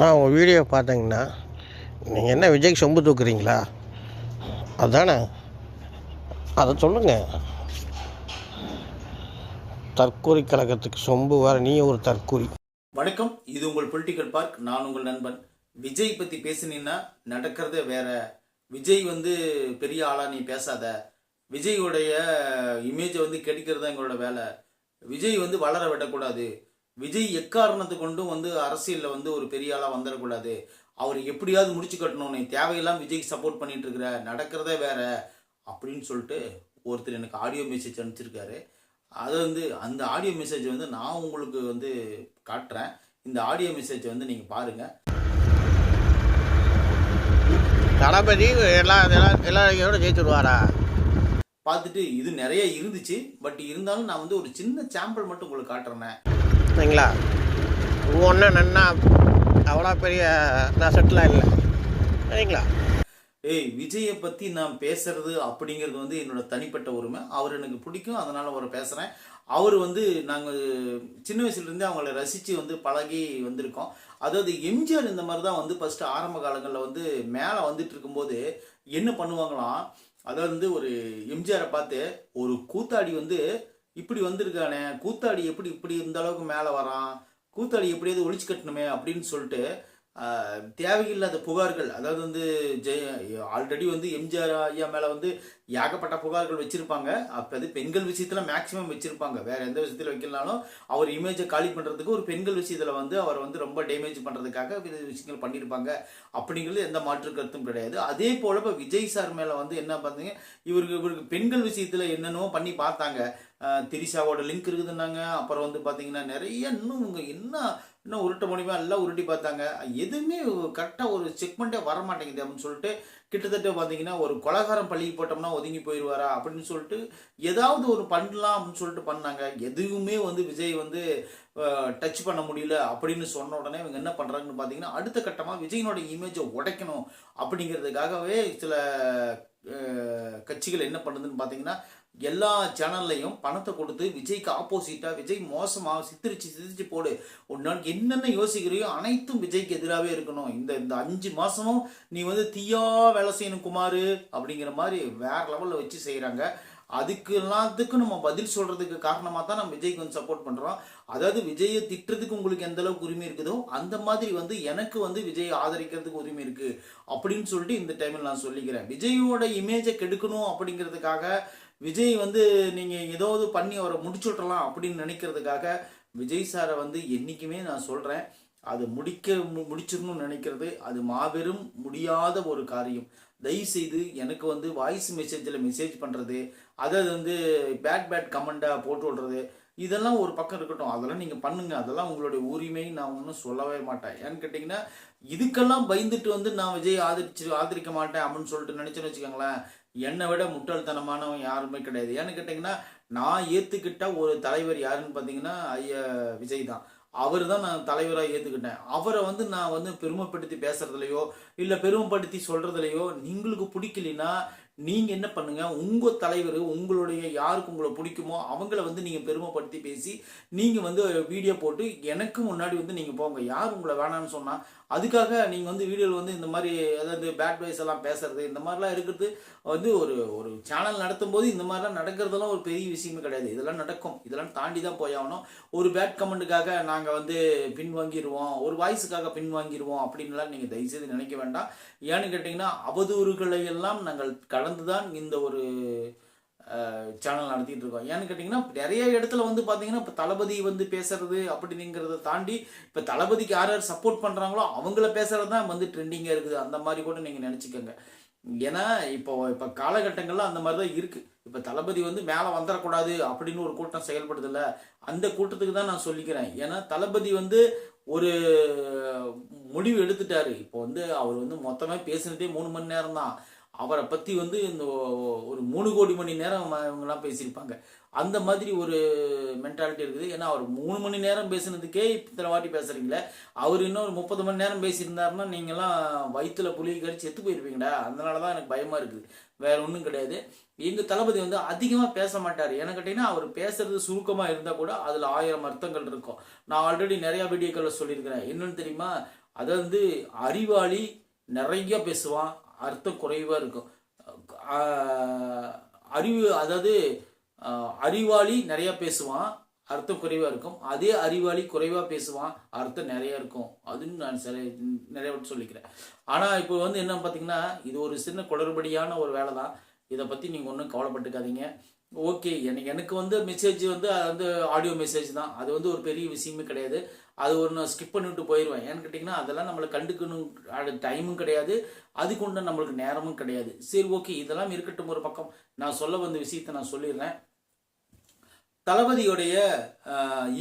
நான் உங்கள் வீடியோ பார்த்தீங்கன்னா நீங்கள் என்ன விஜய்க்கு சொம்பு தூக்குறீங்களா? அதானே? அதை சொல்லுங்கள் தற்கூரி கழகத்துக்கு சொம்பு வர நீ ஒரு தற்கூரி. வணக்கம் இது உங்கள் பொலிட்டிக்கல் பார்க் நான் உங்கள் நண்பன். விஜய் பற்றி பேசுனீங்கன்னா நடக்கிறதே வேற. விஜய் வந்து பெரிய ஆளா நீ பேசாத. விஜயோடைய இமேஜை வந்து கெடுக்கிறது தான் எங்களோட வேலை. விஜய் வந்து வளர விடக்கூடாது. விஜய் எக்காரணத்தை கொண்டும் வந்து அரசியலில் வந்து ஒரு பெரிய ஆளா வந்துடக்கூடாது அவர் எப்படியாவது முடிச்சு கட்டணும். நீ தேவையெல்லாம் விஜய்க்கு சப்போர்ட் பண்ணிட்டு இருக்கிற நடக்கிறதே வேற அப்படின்னு சொல்லிட்டு ஒருத்தர் எனக்கு ஆடியோ மெசேஜ் அனுப்பிச்சிருக்காரு. அது வந்து அந்த ஆடியோ மெசேஜ் வந்து நான் உங்களுக்கு வந்து காட்டுறேன். இந்த ஆடியோ மெசேஜ் வந்து நீங்கள் பாருங்கள் தளபதி எல்லா எல்லா எல்லாரோட ஜெயிச்சுடுவாரா பார்த்துட்டு இது நிறைய இருந்துச்சு. பட் இருந்தாலும் நான் வந்து ஒரு சின்ன சாம்பிள் மட்டும் உங்களுக்கு காட்டுறேனே. சரிங்களா ஒன்றும் நன்னா அவ்வளோ பெரிய நான் செட்டிலாக இல்லை. சரிங்களா? ஏய் விஜயை பற்றி நான் பேசுறது அப்படிங்கிறது வந்து என்னோட தனிப்பட்ட உரிமை. அவர் எனக்கு பிடிக்கும் அதனால் அவரை பேசுகிறேன் அவர் வந்து நாங்கள் சின்ன வயசுலேருந்தே அவங்கள ரசித்து வந்து பழகி வந்திருக்கோம். அதாவது எம்ஜிஆர் இந்த மாதிரி தான் வந்து ஃபஸ்ட்டு ஆரம்ப காலங்களில் வந்து மேலே வந்துட்டு இருக்கும்போது என்ன பண்ணுவாங்களாம்? அதாவது வந்து ஒரு எம்ஜிஆரை பார்த்து ஒரு கூத்தாடி வந்து இப்படி வந்திருக்கானே கூத்தாடி எப்படி இப்படி இந்த அளவுக்கு மேலே வரான் கூத்தாடி எப்படியாவது ஒழிச்சு கட்டணுமே அப்படின்னு சொல்லிட்டு தேவையில்லாத புகார்கள் அதாவது வந்து ஜெய ஆல்ரெடி வந்து எம்ஜிஆர் ஐயா மேலே வந்து ஏகப்பட்ட புகார்கள் வச்சுருப்பாங்க. அப்போ அது பெண்கள் விஷயத்தில் மேக்ஸிமம் வச்சுருப்பாங்க. வேறு எந்த விஷயத்தில் வைக்கலனாலும் அவர் இமேஜை காலி பண்ணுறதுக்கு ஒரு பெண்கள் விஷயத்தில் வந்து அவர் வந்து ரொம்ப டேமேஜ் பண்ணுறதுக்காக விஷயங்கள் பண்ணியிருப்பாங்க அப்படிங்கிறது எந்த மாற்று கருத்தும் கிடையாது. அதே போல இப்போ விஜய் சார் மேலே வந்து என்ன பார்த்தீங்க இவருக்கு இவருக்கு பெண்கள் விஷயத்தில் என்னென்னவோ பண்ணி பார்த்தாங்க. திரிசாவோட திரிஷாவோட லிங்க் இருக்குதுன்னாங்க. அப்புறம் வந்து பார்த்தீங்கன்னா நிறைய இன்னும் இவங்க என்ன இன்னும் உருட்ட முடியுமா எல்லாம் உருட்டி பார்த்தாங்க. எதுவுமே கரெக்டாக ஒரு செக்மெண்ட்டே வர மாட்டேங்குது அப்படின்னு சொல்லிட்டு கிட்டத்தட்ட பார்த்தீங்கன்னா ஒரு கொலகாரம் பள்ளி போட்டோம்னா ஒதுங்கி போயிடுவாரா அப்படின்னு சொல்லிட்டு ஏதாவது ஒரு பண்ணலாம் அப்படின்னு சொல்லிட்டு பண்ணாங்க. எதுவுமே வந்து விஜய் வந்து டச் பண்ண முடியல அப்படின்னு சொன்ன உடனே இவங்க என்ன பண்ணுறாங்கன்னு பார்த்தீங்கன்னா அடுத்த கட்டமாக விஜயனோட இமேஜை உடைக்கணும் அப்படிங்கிறதுக்காகவே சில கட்சிகள் என்ன பண்ணுதுன்னு பார்த்தீங்கன்னா எல்லா சேனல்லையும் பணத்தை கொடுத்து விஜய்க்கு ஆப்போசிட்டா விஜய் மோசமா சித்திரிச்சு சித்திரிச்சு போடு. உன்னால் என்னென்ன யோசிக்கிறையோ அனைத்தும் விஜய்க்கு எதிராகவே இருக்கணும். இந்த இந்த அஞ்சு மாசமும் நீ வந்து தீயா வேலை செய்யணும் குமாரு அப்படிங்கிற மாதிரி வேற லெவல்ல வச்சு செய்கிறாங்க அதுக்கு எல்லாத்துக்கும் நம்ம பதில் சொல்றதுக்கு காரணமா தான் நம்ம விஜய்க்கு வந்து சப்போர்ட் பண்றோம். அதாவது விஜயை திட்டுறதுக்கு உங்களுக்கு எந்த அளவுக்கு உரிமை இருக்குதோ அந்த மாதிரி வந்து எனக்கு வந்து விஜயை ஆதரிக்கிறதுக்கு உரிமை இருக்கு. அப்படின்னு சொல்லிட்டு இந்த டைமில் நான் சொல்லிக்கிறேன். விஜயோட இமேஜை கெடுக்கணும் அப்படிங்கிறதுக்காக விஜய் வந்து நீங்கள் ஏதாவது பண்ணி அவரை முடிச்சு விட்றலாம் அப்படின்னு நினைக்கிறதுக்காக விஜய் சாரை வந்து என்றைக்குமே நான் சொல்கிறேன் அது முடிக்க முடிச்சிடணும்னு நினைக்கிறது. அது மாபெரும் முடியாத ஒரு காரியம். தயவு செய்து எனக்கு வந்து வாய்ஸ் மெசேஜில் மெசேஜ் பண்ணுறது அதை வந்து பேட் பேட் கமெண்டாக போட்டு விடுறது இதெல்லாம் ஒரு பக்கம் இருக்கட்டும். அதெல்லாம் நீங்கள் பண்ணுங்க. அதெல்லாம் உங்களுடைய உரிமை. நான் ஒன்றும் சொல்லவே மாட்டேன். ஏன்னு கேட்டிங்கன்னா இதுக்கெல்லாம் பயந்துட்டு வந்து நான் விஜய் ஆதரிச்சு ஆதரிக்க மாட்டேன் அப்படின்னு சொல்லிட்டு நினச்சேன்னு வச்சுக்கோங்களேன். என்னை விட முட்டாள்தனமானவன் யாருமே கிடையாது. ஏன்னு கேட்டிங்கன்னா நான் ஏற்றுக்கிட்ட ஒரு தலைவர் யாருன்னு பார்த்தீங்கன்னா ஐயா விஜய் தான். அவர் தான் நான் தலைவராக ஏற்றுக்கிட்டேன் அவரை வந்து நான் வந்து பெருமைப்படுத்தி பேசுறதுலையோ இல்லை பெருமைப்படுத்தி சொல்கிறதுலையோ நீங்களுக்கு பிடிக்கலைன்னா நீங்கள் என்ன பண்ணுங்கள் உங்கள் தலைவர் உங்களுடைய யாருக்கு உங்களை பிடிக்குமோ அவங்கள வந்து நீங்கள் பெருமைப்படுத்தி பேசி நீங்கள் வந்து வீடியோ போட்டு எனக்கு முன்னாடி வந்து நீங்கள் போங்க. யார் உங்களை வேணாம்னு சொன்னால் அதுக்காக நீங்கள் வந்து வீடியோவில் வந்து இந்த மாதிரி அதாவது பேட் வைஸ் எல்லாம் பேசுறது இந்த மாதிரிலாம் இருக்கிறது வந்து ஒரு ஒரு சேனல் நடத்தும் போது இந்த மாதிரிலாம் நடக்கிறதெல்லாம் ஒரு பெரிய விஷயமே கிடையாது. இதெல்லாம் நடக்கும். இதெல்லாம் தாண்டி தான் போய் ஆகணும். ஒரு பேட் கமெண்ட்டுக்காக நாங்கள் வந்து பின்வாங்கிடுவோம் ஒரு வாய்ஸுக்காக பின்வாங்கிடுவோம் அப்படின்லாம் நீங்கள் தயவுசெய்து நினைக்க வேண்டாம். ஏன்னு கேட்டிங்கன்னா அவதூறுகளை எல்லாம் நாங்கள் கலந்து தான் இந்த ஒரு சேனல் நடத்திட்டு இருக்கோம். ஏன்னு கேட்டிங்கன்னா நிறைய இடத்துல வந்து பார்த்தீங்கன்னா இப்போ தளபதி வந்து பேசுறது அப்படிங்கிறத தாண்டி இப்போ தளபதிக்கு யார் யார் சப்போர்ட் பண்ணுறாங்களோ அவங்கள பேசுறது தான் வந்து ட்ரெண்டிங்காக இருக்குது. அந்த மாதிரி கூட நீங்கள் நினச்சிக்கோங்க. ஏன்னா இப்போ இப்போ காலகட்டங்களில் அந்த மாதிரி தான் இருக்கு. இப்போ தளபதி வந்து மேலே வந்துடக்கூடாது அப்படின்னு ஒரு கூட்டம் செயல்படுதில்ல. அந்த கூட்டத்துக்கு தான் நான் சொல்லிக்கிறேன். ஏன்னா தளபதி வந்து ஒரு முடிவு எடுத்துட்டாரு. இப்போ வந்து அவர் வந்து மொத்தமாக பேசுனதே மூணு மணி நேரம் தான் அவரை பற்றி வந்து இந்த ஒரு மூணு கோடி மணி நேரம் அவங்கெல்லாம் இவங்கெல்லாம் பேசியிருப்பாங்க. அந்த மாதிரி ஒரு மென்டாலிட்டி இருக்குது. ஏன்னா அவர் மூணு மணி நேரம் பேசுனதுக்கே இத்தனை வாட்டி பேசுகிறீங்களே அவர் இன்னும் ஒரு முப்பது மணி நேரம் பேசியிருந்தாருன்னா நீங்களாம் வயிற்றுல புளி கறி செத்து போயிருப்பீங்கடா. அதனால தான் எனக்கு பயமாக இருக்குது. வேற ஒன்றும் கிடையாது. எங்கள் தளபதி வந்து அதிகமாக பேச மாட்டார். ஏன்னு கேட்டீங்கன்னா அவர் பேசுறது சுருக்கமாக இருந்தால் கூட அதில் ஆயிரம் அர்த்தங்கள் இருக்கும். நான் ஆல்ரெடி நிறையா வீடியோக்களில் சொல்லியிருக்கிறேன். என்னென்னு தெரியுமா? அதை வந்து அறிவாளி நிறைய பேசுவான். அர்த்தம் குறைவாக இருக்கும் அறிவு அதாவது அறிவாளி நிறையா பேசுவான் அர்த்தம் குறைவாக இருக்கும். அதே அறிவாளி குறைவாக பேசுவான் அர்த்தம் நிறையா இருக்கும். அதுன்னு நான் சில நிறைய விட்டு சொல்லிக்கிறேன். ஆனால் இப்போ வந்து என்ன பார்த்தீங்கன்னா இது ஒரு சின்ன குளறுபடியான ஒரு வேலை தான். இதை பற்றி நீங்கள் ஒன்றும் கவலைப்பட்டுக்காதீங்க. ஓகே எனக்கு எனக்கு வந்து மெசேஜ் வந்து அது வந்து ஆடியோ மெசேஜ் தான். அது வந்து ஒரு பெரிய விஷயமே கிடையாது. அது ஒரு நான் ஸ்கிப் பண்ணிவிட்டு போயிடுவேன் ஏன்னு கேட்டிங்கன்னா அதெல்லாம் நம்மளை கண்டுக்கணும். அது டைமும் கிடையாது. அதுக்கு நம்மளுக்கு நேரமும் கிடையாது. சரி ஓகே இதெல்லாம் இருக்கட்டும் ஒரு பக்கம். நான் சொல்ல வந்த விஷயத்தை நான் சொல்லிடுறேன். தளபதியுடைய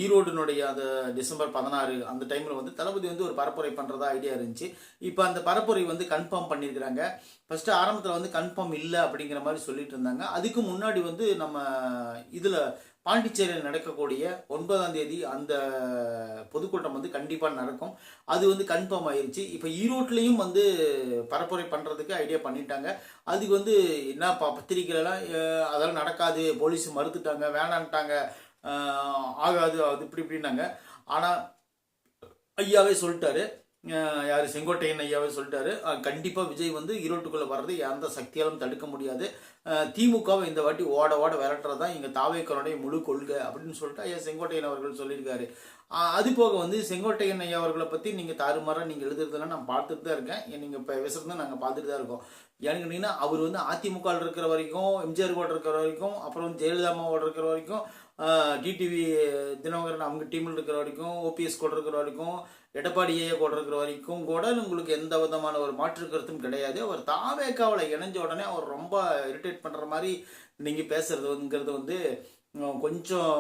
ஈரோடுனுடைய அந்த டிசம்பர் பதினாறு அந்த டைமில் வந்து தளபதி வந்து ஒரு பரப்புரை பண்ணுறதா ஐடியா இருந்துச்சு. இப்போ அந்த பரப்புரை வந்து கன்ஃபார்ம் பண்ணியிருக்கிறாங்க. ஃபஸ்ட்டு ஆரம்பத்தில் வந்து கன்ஃபார்ம் இல்லை அப்படிங்கிற மாதிரி சொல்லிட்டு இருந்தாங்க. அதுக்கு முன்னாடி வந்து நம்ம இதில் பாண்டிச்சேரியில் நடக்கக்கூடிய ஒன்பதாம் தேதி அந்த பொதுக்கூட்டம் வந்து கண்டிப்பாக நடக்கும். அது வந்து கன்ஃபார்ம் ஆயிருச்சு. இப்போ ஈரோட்லேயும் வந்து பரப்புரை பண்ணுறதுக்கு ஐடியா பண்ணிட்டாங்க. அதுக்கு வந்து என்ன ப பத்திரிக்கையிலலாம் அதெல்லாம் நடக்காது. போலீஸ் மறுத்துட்டாங்க வேணான்ட்டாங்க. ஆகாது அது இப்படி இப்படின்னாங்க. ஆனால் ஐயாவே சொல்லிட்டாரு. யார் செங்கோட்டையன் ஐயாவே சொல்லிட்டாரு. கண்டிப்பாக விஜய் வந்து ஈரோட்டுக்குள்ளே வர்றது எந்த சக்தியாலும் தடுக்க முடியாது. திமுகவை இந்த வாட்டி ஓட ஓட விரட்டுறது தான் எங்கள் தாவேக்கருடைய முழு கொள்கை அப்படின்னு சொல்லிட்டு ஐயா செங்கோட்டையன் அவர்கள் சொல்லியிருக்காரு. அது போக வந்து செங்கோட்டையன் ஐயா அவர்களை பற்றி நீங்கள் தாறுமாறாக நீங்கள் எழுதுறதுலாம் நான் பார்த்துட்டு தான் இருக்கேன். ஏன் இப்போ இப்ப பேசுறது நாங்கள் பார்த்துட்டு தான் இருக்கோம். ஏன்னு கேட்டிங்கன்னா அவர் வந்து அதிமுகவில் இருக்கிற வரைக்கும் எம்ஜிஆர் கூட இருக்கிற வரைக்கும் அப்புறம் ஜெயலலிதா அம்மாவோட இருக்கிற வரைக்கும் டிடிவி தினகரன் அவங்க டீமில் இருக்கிற வரைக்கும் ஓபிஎஸ் கூட இருக்கிற வரைக்கும் எடப்பாடி ஏஏ கூட இருக்கிற வரைக்கும் கூட உங்களுக்கு எந்த விதமான ஒரு மாற்று கருத்தும் கிடையாது. அவர் தாவேக்காவில் இணைஞ்ச உடனே அவர் ரொம்ப இரிட்டேட் பண்ணுற மாதிரி நீங்கள் பேசுறதுங்கிறது வந்து கொஞ்சம்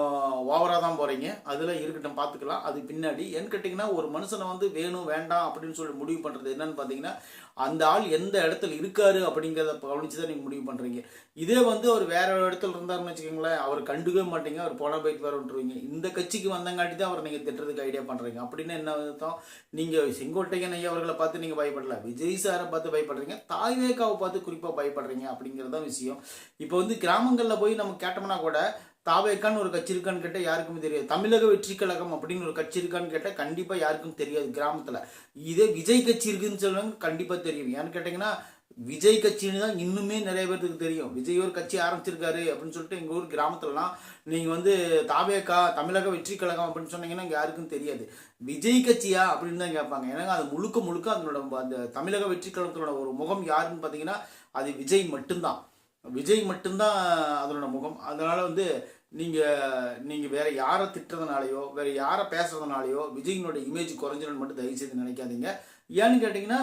ஓவராக தான் போகிறீங்க அதில் இருக்கட்டும் பார்த்துக்கலாம் அது பின்னாடி ஏன்னு கேட்டிங்கன்னா ஒரு மனுஷனை வந்து வேணும் வேண்டாம் அப்படின்னு சொல்லி முடிவு பண்ணுறது என்னன்னு பார்த்தீங்கன்னா அந்த ஆள் எந்த இடத்துல இருக்காரு அப்படிங்கிறத கவனிச்சு தான் நீங்கள் முடிவு பண்ணுறீங்க இதே வந்து அவர் வேற ஒரு இடத்துல இருந்தாருன்னு வச்சுக்கோங்களேன் அவர் கண்டுக்கவே மாட்டீங்க அவர் போன போயிட்டு வேற விட்டுருவீங்க இந்த கட்சிக்கு வந்தங்காட்டி தான் அவர் நீங்கள் திட்டுறதுக்கு ஐடியா பண்ணுறீங்க அப்படின்னு என்ன அர்த்தம்? நீங்கள் செங்கோட்டையன் ஐயா அவர்களை பார்த்து நீங்கள் பயப்படல விஜய் சாரை பார்த்து பயப்படுறீங்க தாய்வேக்காவை பார்த்து குறிப்பாக பயப்படுறீங்க அப்படிங்கிறது தான் விஷயம். இப்போ வந்து கிராமங்களில் போய் நம்ம கேட்டோம்னா கூட தாவேக்கான்னு ஒரு கட்சி இருக்கான்னு கேட்டால் யாருக்குமே தெரியாது. தமிழக வெற்றி கழகம் அப்படின்னு ஒரு கட்சி இருக்கான்னு கேட்டால் கண்டிப்பாக யாருக்கும் தெரியாது கிராமத்தில். இதே விஜய் கட்சி இருக்குதுன்னு சொல்லுவாங்க கண்டிப்பாக தெரியும். ஏன்னு கேட்டிங்கன்னா விஜய் கட்சின்னு தான் இன்னுமே நிறைய பேர்த்துக்கு தெரியும். விஜய் ஒரு கட்சி ஆரம்பிச்சிருக்காரு அப்படின்னு சொல்லிட்டு எங்கள் ஊர் கிராமத்துலலாம் நீங்கள் வந்து தாவேக்கா தமிழக வெற்றி கழகம் அப்படின்னு சொன்னீங்கன்னா இங்கே யாருக்கும் தெரியாது. விஜய் கட்சியா அப்படின்னு தான் கேட்பாங்க. ஏன்னா அது முழுக்க முழுக்க அதனோட அந்த தமிழக வெற்றி கழகத்தோட ஒரு முகம் யாருன்னு பார்த்தீங்கன்னா அது விஜய் மட்டும்தான். விஜய் மட்டும்தான் அதனோட முகம். அதனால் வந்து நீங்கள் நீங்கள் வேறு யாரை திட்டுறதுனாலையோ வேறு யாரை பேசுறதுனாலயோ விஜயினோட இமேஜ் குறைஞ்சிடும் மட்டும் தயவு செய்து நினைக்காதீங்க. ஏன்னு கேட்டிங்கன்னா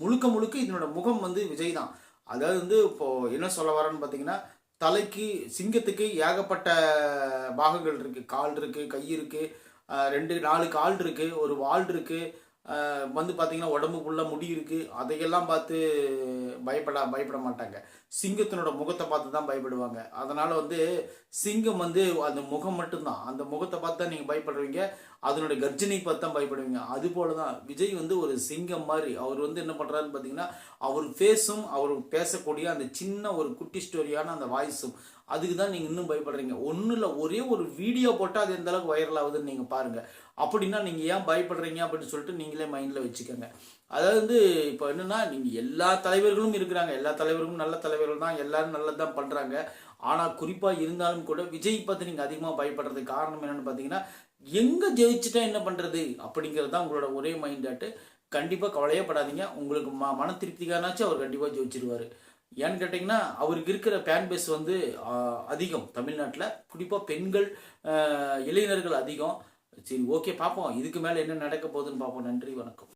முழுக்க முழுக்க இதனோட முகம் வந்து விஜய் தான். அதாவது வந்து இப்போது என்ன சொல்ல வரேன்னு பார்த்தீங்கன்னா தலைக்கு சிங்கத்துக்கு ஏகப்பட்ட பாகங்கள் இருக்குது கால் இருக்குது கை இருக்குது ரெண்டு நாலு கால் இருக்குது ஒரு வால் இருக்குது வந்து பார்த்தீங்கன்னா உடம்பு ஃபுல்லாக முடி இருக்கு. அதையெல்லாம் பார்த்து பயப்பட பயப்பட மாட்டாங்க. சிங்கத்தினோட முகத்தை பார்த்து தான் பயப்படுவாங்க. அதனால வந்து சிங்கம் வந்து அந்த முகம் மட்டும்தான். அந்த முகத்தை பார்த்து தான் நீங்கள் பயப்படுவீங்க. அதனுடைய கர்ஜனை பார்த்து தான் பயப்படுவீங்க. அது போல தான் விஜய் வந்து ஒரு சிங்கம் மாதிரி. அவர் வந்து என்ன பண்ணுறாருன்னு பார்த்தீங்கன்னா அவர் ஃபேஸும் அவர் பேசக்கூடிய அந்த சின்ன ஒரு குட்டி ஸ்டோரியான அந்த வாய்ஸும் அதுக்கு தான் நீங்கள் இன்னும் பயப்படுறீங்க. ஒன்றும் இல்லை ஒரே ஒரு வீடியோ போட்டால் அது எந்த அளவுக்கு வைரல் ஆகுதுன்னு நீங்கள் பாருங்கள் அப்படின்னா நீங்கள் ஏன் பயப்படுறீங்க அப்படின்னு சொல்லிட்டு நீங்களே மைண்டில் வச்சுக்கோங்க. அதாவது வந்து இப்போ என்னன்னா நீங்கள் எல்லா தலைவர்களும் இருக்கிறாங்க. எல்லா தலைவர்களும் நல்ல தலைவர்கள் தான். எல்லாரும் நல்லது தான் பண்ணுறாங்க ஆனால் குறிப்பாக இருந்தாலும் கூட விஜய் பார்த்து நீங்கள் அதிகமாக பயப்படுறதுக்கு காரணம் என்னன்னு பார்த்தீங்கன்னா எங்கே ஜெயிச்சுட்டா என்ன பண்ணுறது அப்படிங்கிறது தான் உங்களோட ஒரே மைண்ட் ஆட்டு. கண்டிப்பாக கவலையே படாதீங்க. உங்களுக்கு ம மன திருப்திக்கானாச்சும் அவர் கண்டிப்பாக ஜெயிச்சிருவார். ஏன்னு கேட்டிங்கன்னா அவருக்கு இருக்கிற ஃபேன் பேஸ் வந்து அதிகம். தமிழ்நாட்டில் குறிப்பாக பெண்கள் இளைஞர்கள் அதிகம். சரி ஓகே பார்ப்போம். இதுக்கு மேலே என்ன நடக்க போகுதுன்னு பார்ப்போம். நன்றி வணக்கம்.